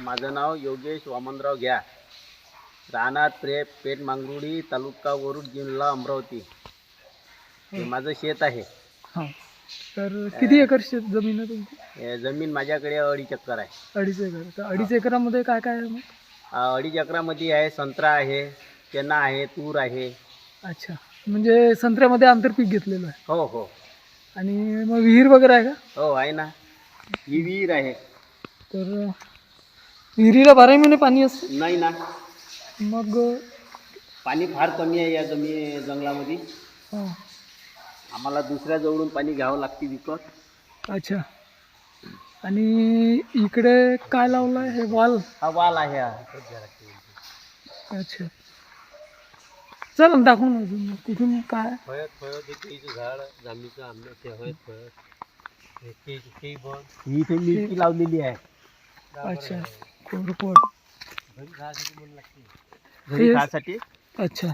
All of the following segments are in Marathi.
माझं नाव योगेश वामनराव घ्या. राहणार प्रे पेठ मांगरुळी तालुका वरुड जिल्हा अमरावती. हे माझं शेत आहे. हां. तर किती एकर शेत जमीन आहे तुमची? हे जमीन माझ्याकडे अडीच एकर आहे. अडीच एकर. तर अडीच एकरामध्ये काय काय आहे मग? अं, अडीच एकरामध्ये आहे संत्रा आहे चना आहे तूर आहे. अच्छा. म्हणजे संत्र्यामध्ये आंतरपीक घेतलेलं आहे. हो हो. आणि मग विहीर वगैरे आहे का? हो आहे ना. ही विहीर आहे. तर विहिरीला बाराही महिने पाणी असते? नाही ना. मग पाणी फार कमी आहे या जमी जंगलामध्ये. हां. आम्हाला दुसऱ्या जवळून पाणी घ्यावं लागते विकत. अच्छा. आणि इकडे काय लावलं आहे हे वाल? हा वाल आहे हा. अच्छा. चल ना दाखवून अजून कुठून काय? ही इथे मिरची लावलेली आहे. अच्छा. कोरफड घरी हे- अच्छा.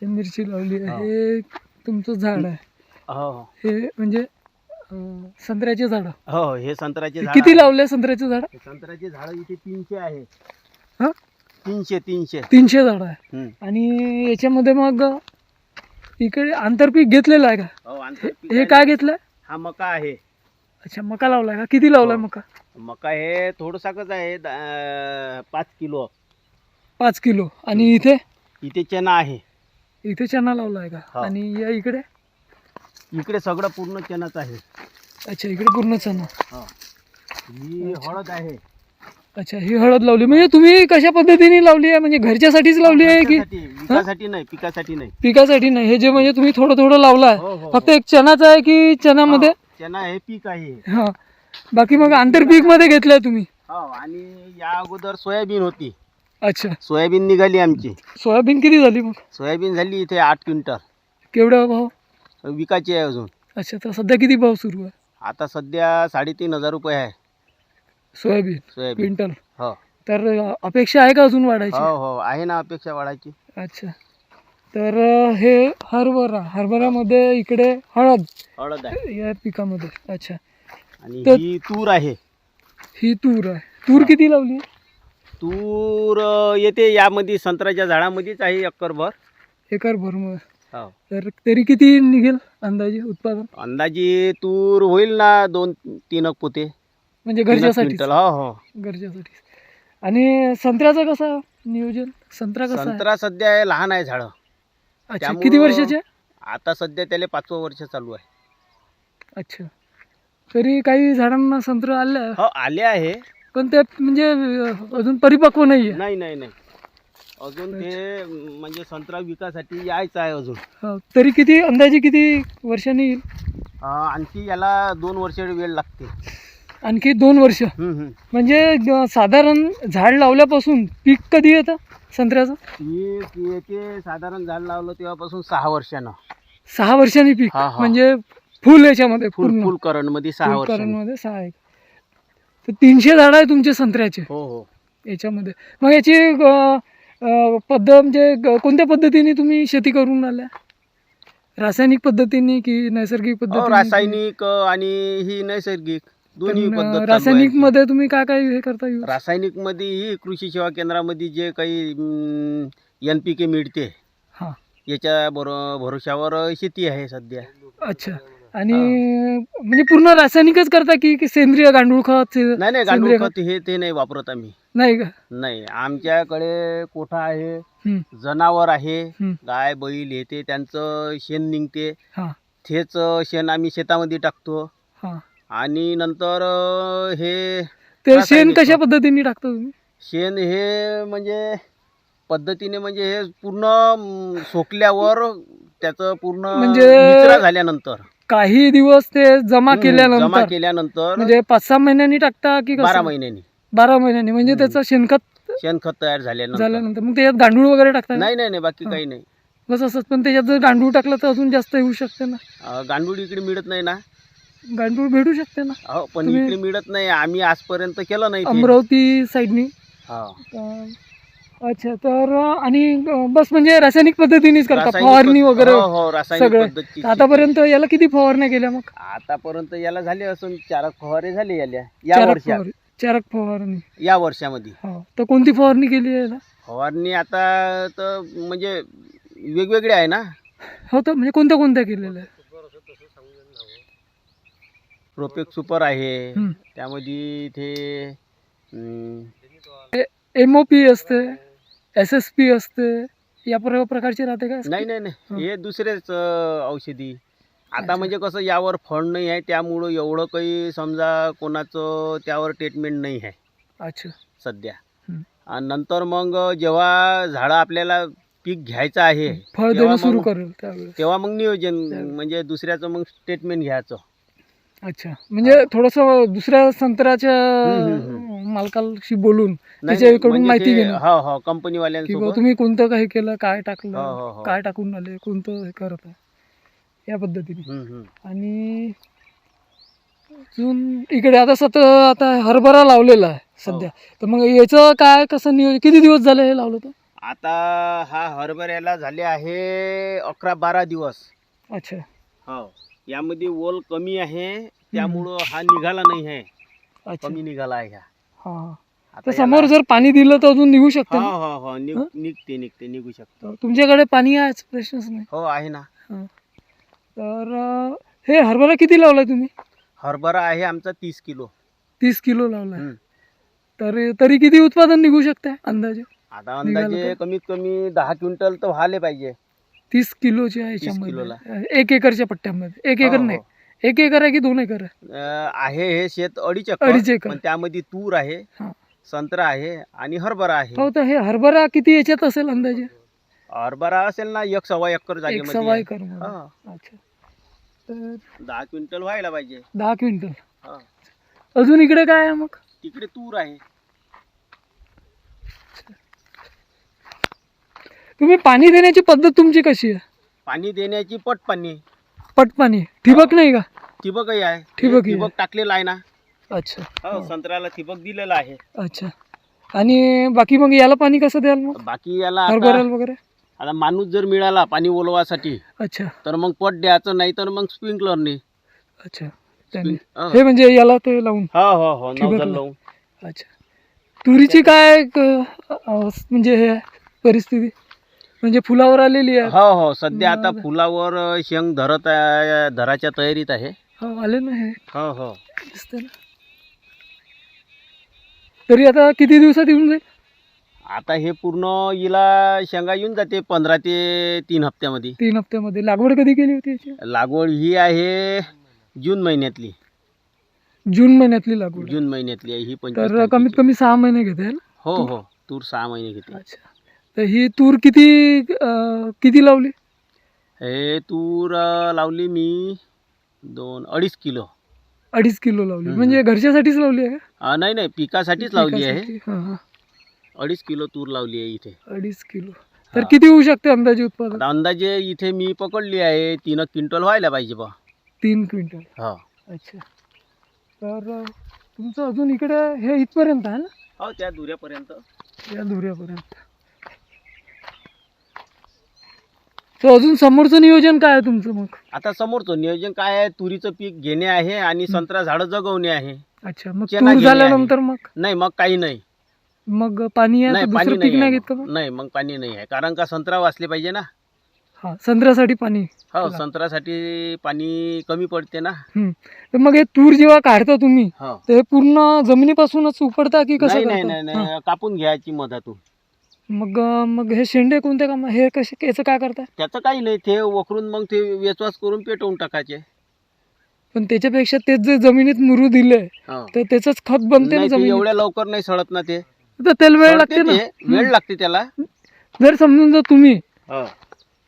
हे मिरची लावली आहे. हे. तुमचं झाड आहे. हो हे. म्हणजे अं, संत्र्याचे झाड. हो हे संत्र्याचे झाड किती. लावले संत्र्याचे झाड? हे संत्र्याचे झाड इथे तीनशे आहे. हा? तीनशे तीनशे. तीनशे झाड आहे. हम्म. आणि याच्यामध्ये मग इकडे आंतरपीक घेतलेलं आहे का? हो आंतरपीक हे आहे. काय घेतलंय? हा मका आहे. अच्छा मका लावलाय का? किती लावलाय हो. मका? मका हे थोडंसाकच आहे द- पाच किलो. पाच किलो. आणि इथे? इथे चना आहे. इथे चना लावलाय का? हो. आणि या इकडे? इकडे सगळं पूर्ण चनाच आहे. अच्छा इकडे पूर्ण चना हो. ही हळद आहे. अच्छा ही हळद लावली. म्हणजे तुम्ही कशा पद्धतीने लावली आहे? म्हणजे घरच्यासाठीच लावली आहे की? पिकासाठी नाही पिकासाठी नाही. पिकासाठी नाही. हे जे म्हणजे तुम्ही थोडं थोडं लावलं हो, आहे हो, फक्त एक चनाच आहे की चनामध्ये चना हे पीक आहे. हा. बाकी मग आंतरपीकमध्ये घेतलंय तुम्ही? हो आणि या अगोदर सोयाबीन होती. अच्छा. सोयाबीन निघाली आमची. सोयाबीन किती झाली मग? सोयाबीन झाली इथे आठ क्विंटल. केवढा भाव? विकायची आहे अजून. अच्छा तर सध्या किती भाव सुरू आहे? आता सध्या साडेतीन हजार रुपये आहे. Soybean soybean. क्विंटल. हो. तर अं, अपेक्षा आहे का अजून वाढायची? हो हो. आहे ना अपेक्षा वाढायची. अच्छा. तर हे हरभरा हरभऱ्यामध्ये इकडे हळद. हळद आहे. या पिकामध्ये. अच्छा. आणि तर- ही तूर आहे. ही तूर आहे. तूर किती लावली? तूर अं, येते यामध्ये संत्र्याच्या झाडामध्येच आहे एकरभर. एकर भरमर हो. तर तरी किती निघेल अंदाजे उत्पादन? अंदाजे तूर होईल ना दोन तीन पोते. म्हणजे तीन क्विंटल हो हो. घरच्यासाठी आणि संत्र्याचं कसं नियोजन? संत्रा कसा आहे? संत्रा सध्या आहे, लहान आहे झाड. अच्छा त्यामुळं- किती वर्षाचे? आता सध्या त्याला पाचवं वर्ष चालू आहे. अच्छा. तरी काही झाडांना संत्र आले. हो आले आहे. पण ते म्हणजे अं, अजून परिपक्व नाही नाही नाही नाही. अजून ते म्हणजे संत्रा विकासाठी यायचं आहे अजून. हो, तरी किती अंदाजे किती वर्षांनी येईल? अं, आणखी याला दोन वर्ष वेळ लागते. आणखी दोन वर्ष. हम्म, हम्म. म्हणजे अं, साधारण झाड लावल्यापासून पीक कधी येतं? संत्र्याचं? येते साधारण झाड लावलं तेव्हापासून सहा वर्षानं. सहा वर्षांनी पीक? हा, हा. म्हणजे फुल याच्यामध्ये फुल फुल करंटमध्ये सहा वर्षांनी. करणमध्ये सहा एक. तर तीनशे झाड आहे तुमचे संत्र्याचे. हो हो. याच्यामध्ये. मग याची अं, अं, पद्धत म्हणजे ग- कोणत्या पद्धतीने तुम्ही शेती करून आल्या? रासायनिक पद्धतीने की नैसर्गिक पद्धतीने? रासायनिक अं, आणि ही नैसर्गिक. दोन्ही पद्धत चालू रासायनिक. मध्ये तुम्ही काय काय हे करता use? रासायनिकमध्ये ही कृषी सेवा केंद्रामध्ये जे काही एन पी के मिळते हा. याच्या बरो भरोशावर शेती आहे सध्या. अच्छा. आणि म्हणजे पूर्ण रासायनिकच करता की की सेंद्रिय गांडूळ खत से- नाही नाही सेंद्रिय गांडूळ खत हे ते नाही वापरत आम्ही. नाही का? नाही आमच्याकडे कोठा आहे हम्म, जनावर आहे हम्म. गाय बैल हे ते त्यांचं शेण निघते. हा. तेच शेण आम्ही शेतामध्ये टाकतो. आणि नंतर हे ते शेण कशा. पद्धतीने टाकता तुम्ही? शेण हे म्हणजे पद्धतीने म्हणजे हे पूर्ण सोकल्यावर त्याचं पूर्ण म्हणजे- निचरा झाल्यानंतर. काही दिवस ते जमा हम्म, जमा केल्यानंतर केल्यानंतर म्हणजे पाच सहा महिन्यांनी टाकता की कसं? बारा महिन्यांनी. बारा महिन्यांनी. म्हणजे त्याचं शेणखत शेणखत तयार झाल्यानंतर. झाल्यानंतर. मग त्याच्यात गांडूळ वगैरे टाकता का? नाही नाही नाही बाकी. काही नाही. बस असंच. पण त्याच्यात जर गांडूळ टाकलं तर अजून जास्त येऊ शकते ना. अं, गांडूळ इकडे मिळत नाही ना. गांडूळ भेटू शकते ना. हो पण तुम्ही- इकडे मिळत नाही आम्ही आजपर्यंत केलं नाही ते. अमरावती साईडनी हा. अच्छा तर आणि अं, बस म्हणजे रासायनिक पद्धतीनेच करता रासायनिक फवारणी पद्ध- वगैरे? हो, हो, रासायनिक सगळं. पद्धतची. आतापर्यंत याला किती फवारण्या केल्या मग. आतापर्यंत याला झाले असून चार फवारे झाले याला. या चार वर्षात. फवारे चारक फवारणी. या वर्षामध्ये. हो तर कोणती फवारणी केली आहे याला? फवारणी आता तर म्हणजे वेगवेगळे आहे ना. हो तर म्हणजे कोणत्या कोणत्या केलेल्या आहे प्रोपेक सुपर आहे. त्यामध्ये इथे एम ओ पी असते एस एस पी असते या प्र- प्रकारचे राहते का नाही नाही हं. नाही हे दुसरेच अं, औषधी आता. म्हणजे कसं यावर फंड नाही आहे त्यामुळं एवढं काही समजा कोणाचं त्यावर ट्रीटमेंट नाही आहे अच्छा सध्या हं. आणि नंतर मग जेव्हा झाडं आपल्याला पीक घ्यायचं आहे फळ तेव्हा देणं सुरू मग- करेल त्यावेळेस तेव्हा मग नियोजन. म्हणजे दुसऱ्याचं मग स्टेटमेंट घ्यायचं अच्छा. म्हणजे थोडस दुसऱ्या संत्र्याच्या हम्म, मालकाशी बोलून त्याच्याकडून म्हणजे माहिती घेणं. हो हो की बा कंपनीवाल्यांसोबत तुम्ही कोणतं काही केलं काय हो, हो, टाकलं हो. काय टाकून आले कोणतं हे करत आहे? या पद्धतीने. हं, हं. आणि अजून इकडे आता सत आता हरभरा लावलेला आहे सध्या. तर मग याचं काय कसं नियोजन किती दिवस झाले हे लावलं तर? आता हा हरभऱ्याला झाले आहे अकरा बारा दिवस. अच्छा. हो. यामध्ये ओल कमी आहे त्यामुळं हा निघाला नाही आहे. अच्छा. कमी निघाला आहे हा. हा हा. आता तर समोर जर पाणी दिलं तर अजून निघू शकतं हो ना? हो हो निघ- हं? निघते निघते निघू शकतो. तुमच्याकडे पाणी आहेच प्रश्नच नाही. हो आहे ना. हा. तर अं, हे हरभरा किती लावलाय तुम्ही? हरभरा आहे आमचा तीस किलो. तीस किलो लावलाय. हं. तर तरी किती उत्पादन निघू शकते अंदाजे? आता निघालं अंदाजे तर? कमीत कमी दहा क्विंटल तर व्हायला पाहिजे. तीस किलोला. ह्याच्यामध्ये एक एकरच्या पट्ट्यामध्ये एक एकर हो, नाही हो. एक एकर आहे की दोन एकर आहे अं, आहे हे शेत अडीच अडीच एकर. पण त्यामध्ये तूर आहे हा. संत्रा आहे आणि हरभरा आहे हो तर हे हरभरा किती याच्यात असेल अंदाजे हरभरा असेल ना एक सव्वा एकर एक सव्वा आहे. एकरमध्ये. हा. अच्छा तर दहा क्विंटल व्हायला पाहिजे दहा क्विंटल हा. अजून इकडे काय आहे मग तिकडे तूर आहे तुम्ही पाणी देण्याची पद्धत तुमची कशी आहे? पाणी देण्याची पट पाणी पट पाणी ठिबक नाही का? ठिबकही आहे. ठिबक ही ठिबक टाकलेलं आहे ना. अच्छा. हो संत्र्याला ठिबक दिलेलं आहे. अच्छा. आणि बाकी मग याला पाणी कसं द्याल मग? बाकी याला आता हरभऱ्याला वगैरे? आता माणूस जर मिळाला पाणी ओलवासाठी अच्छा. तर मग पट द्यायचं नाही तर मग स्प्रिंकलरने. अच्छा. त्याने. हो. हे म्हणजे याला ते लावून? हो हो हो. नवजल लावून. अच्छा. तुरीची काय क- अं, म्हणजे हे परिस्थिती? म्हणजे फुलावर आलेली आहे. हो हो. सध्या आता. फुलावर शेंग धरत आहे धराच्या तयारीत आहे. हो आले ना हे. हो हो. ना. तरी आता किती दिवसात येऊन जाईल? आता हे पूर्ण हिला शेंगा येऊन जाते पंधरा ते तीन हप्त्यामध्ये. तीन हप्त्यामध्ये. लागवड कधी केली होती याची? लागवड ही आहे जून महिन्यातली. जून महिन्यातली लागवड. जून महिन्यातली आहे ही पंचवीस तर कमीत तारखेची. कमी सहा महिने घेते है? हो हो. तूर सहा महिने घेते. अच्छा. तर ही तूर किती अं, किती लावली? हे तूर अं, लावली मी दोन अडीच किलो. अडीच किलो लावली. म्हणजे घरच्यासाठीच लावली आहे का? अं, नाही नाही पिकासाठीच लावली आहे. पिकासाठी? हा, हा. अडीच किलो तूर लावली आहे इथे. अडीच किलो. तर. किती होऊ शकते अंदाजे उत्पादन? आता अंदाजे इथे मी पकडली आहे तीन क्विंटल व्हायला पाहिजे बा. तीन क्विंटल. हो. अच्छा. तर अं, तुमचं अजून इकडे हे इथपर्यंत आहे ना? हो त्या दुऱ्यापर्यंत. या धुऱ्यापर्यंत तर अजून समोरचं नियोजन काय आहे तुमचं मग? आता समोरचं नियोजन काय आहे? तुरीचं पीक घेणे आहे आणि संत्रा झाडं जगवणे आहे. अच्छा मग तूर गेली आहे. झाल्यानंतर मग? नाही मग काही नाही. मग पाणी आहे नाही तर पाणी दुसरं नाही पीक नाही आहे घेत का मग. मग? नाही मग पाणी नाही आहे. कारण का संत्रा वाचले पाहिजे ना? हा संत्र्यासाठी पाणी. हो संत्र्यासाठी पाणी कमी पडते ना? हम्म. तर मग हे तूर जेव्हा काढता तुम्ही हो. हे पूर्ण जमिनीपासूनच उपडता की कसं नाही नाही करता? नाही हा. नाही कापून घ्यायची मधातून. मग मग हे शेंडे कोणते काम हे कसे याचं काय करता? त्याचं काही नाही ते वखरून मग ते वेचवास करून पेटवून टाकायचे. पण त्याच्यापेक्षा तेच जे जमिनीत मुरू दिले हो. तर त्याचंच खत बनते ना नाही ते जमिनीत? एवढ्या लवकर नाही सळत ना ते. तर त्याला वेळ लागते ना? ते, वेळ लागते त्याला. जर समजून जर तुम्ही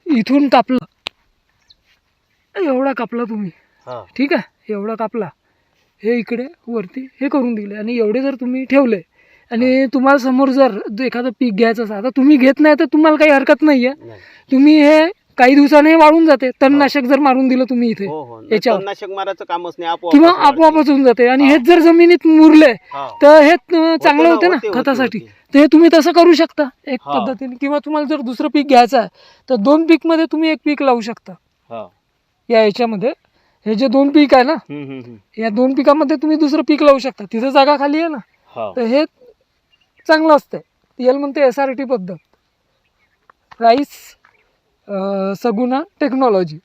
इथून कापलं. एवढा कापला तुम्ही. ठीक आहे? एवढा कापला. हे इकडे वरती हे करून दिले आणि एवढे जर तुम्ही ठेवले आणि तुम्हाला समोर जर एखादं पीक घ्यायचं असेल आता तुम्ही घेत नाही तर तुम्हाला काही हरकत नाही आहे नाही. तुम्ही हे काही दिवसाने वाळून जाते. तणनाशक जर मारून दिलं तुम्ही इथे हो हो. याच्यावर. तणनाशक मारायचं कामच नाही आपोआप किंवा आपोआपच होऊन जाते. आणि हेच जर जमिनीत मुरले. तर हे चांगलं होते ना खतासाठी. तर हे तुम्ही तसं करू शकता एक. पद्धतीने. किंवा तुम्हाला जर दुसरं पीक घ्यायचं आहे तर दोन पीकमध्ये तुम्ही एक पीक लावू शकता. हो. या याच्यामध्ये. हे जे दोन पीक आहे ना. या दोन पिकामध्ये तुम्ही दुसरं पीक लावू शकता. तिथं जागा खाली आहे ना. तर हे चांगलं असतंय. याला म्हणते एस आर टी पद्धत. राईस अं, सगुणा टेक्नॉलॉजी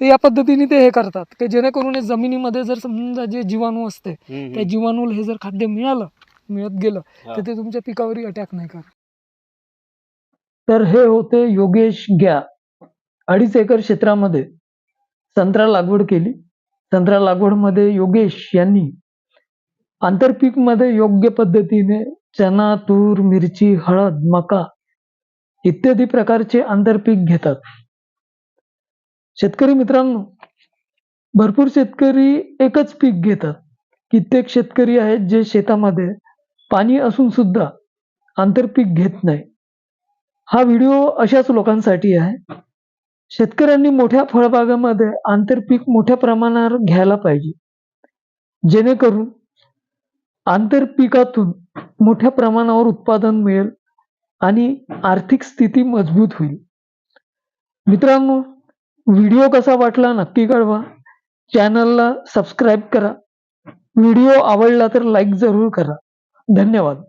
तर या पद्धतीने ते हे करतात. की जेणेकरून जमिनीमध्ये जर समजा जे जीवाणू असते त्या जीवाणूला हे जर खाद्य मिळालं मिळत गेलं. तर ते तुमच्या पिकावरही अटॅक नाही करत. तर हे होते योगेश ग्या. अडीच एकर क्षेत्रामध्ये संत्रा लागवड केली. संत्रा लागवडमध्ये योगेश यांनी आंतरपीकमध्ये योग्य पद्धतीने चना तूर मिरची हळद मका इत्यादी प्रकारचे आंतरपीक घेतात. शेतकरी मित्रांनो भरपूर शेतकरी एकच पीक घेतात. कित्येक शेतकरी आहेत जे शेतामध्ये पाणी असून सुद्धा आंतरपीक घेत नाही. हा व्हिडिओ अशाच लोकांसाठी आहे. शेतकऱ्यांनी मोठ्या फळबागामध्ये आंतरपीक मोठ्या प्रमाणावर घ्यायला पाहिजे. जेणेकरून आंतरपिकातून मोठ्या प्रमाणावर उत्पादन मिळेल आणि आर्थिक स्थिती मजबूत होईल. मित्रांनो व्हिडिओ कसा वाटला नक्की कळवा. चॅनलला सबस्क्राईब करा. व्हिडिओ आवडला तर लाईक जरूर करा. धन्यवाद.